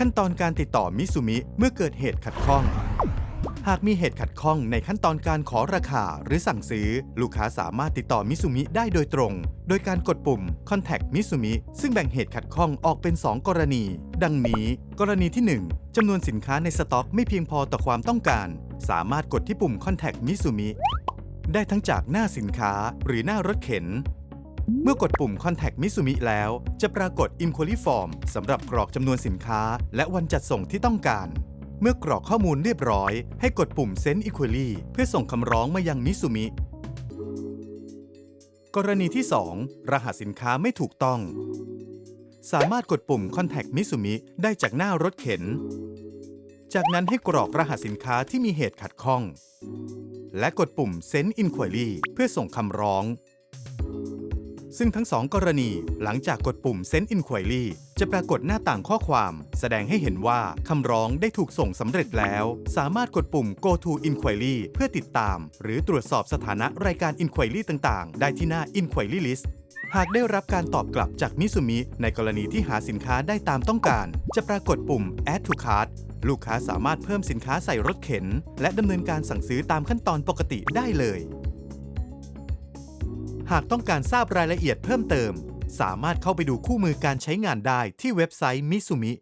ขั้นตอนการติดต่อมิสุมิเมื่อเกิดเหตุขัดข้อง หากมีเหตุขัดข้องในขั้นตอนการขอราคาหรือสั่งซื้อ ลูกค้าสามารถติดต่อมิสุมิได้โดยตรง โดยการกดปุ่ม Contact มิสุมิซึ่งแบ่งเหตุขัดข้องออกเป็น 2 กรณี ดังนี้ กรณีที่ 1จำนวนสินค้าในสต็อกไม่เพียงพอต่อความต้องการ สามารถกดที่ปุ่ม Contact มิสุมิได้ทั้งจากหน้าสินค้าหรือหน้ารถเข็น เมื่อกดปุ่ม Contact มิสุมิแล้ว จะปรากฏ Inquiry Form สำหรับกรอกจำนวนสินค้า และวันจัดส่งที่ต้องการ เมื่อกรอกข้อมูลเรียบร้อย ให้กดปุ่ม Send Inquiry เพื่อส่งคำร้องมายังมิสุมิ กรณีที่ 2 รหัสสินค้าไม่ถูกต้อง สามารถกดปุ่ม Contact มิสุมิได้จากหน้ารถเข็น จากนั้นให้กรอกรหัสสินค้าที่มีเหตุขัดข้อง และกดปุ่ม Send Inquiry เพื่อส่งคำร้อง ซึ่งทั้งสองกรณีหลังจากกดปุ่ม Send Inquiry จะปรากฏหน้าต่างข้อความ แสดงให้เห็นว่าคำร้องได้ถูกส่งสำเร็จแล้ว สามารถกดปุ่ม Go to Inquiry เพื่อติดตาม หรือตรวจสอบสถานะรายการ Inquiry ต่างๆ ได้ที่หน้า Inquiry List หากได้รับการตอบกลับจากมิสุมิในกรณีที่หาสินค้าได้ตามต้องการ จะปรากฏปุ่ม Add to Cart ลูกค้าสามารถเพิ่มสินค้าใส่รถเข็น และดำเนินการสั่งซื้อตามขั้นตอนปกติได้เลย หากต้องการทราบรายละเอียดเพิ่มเติม สามารถเข้าไปดูคู่มือการใช้งานได้ที่เว็บไซต์มิสุมิ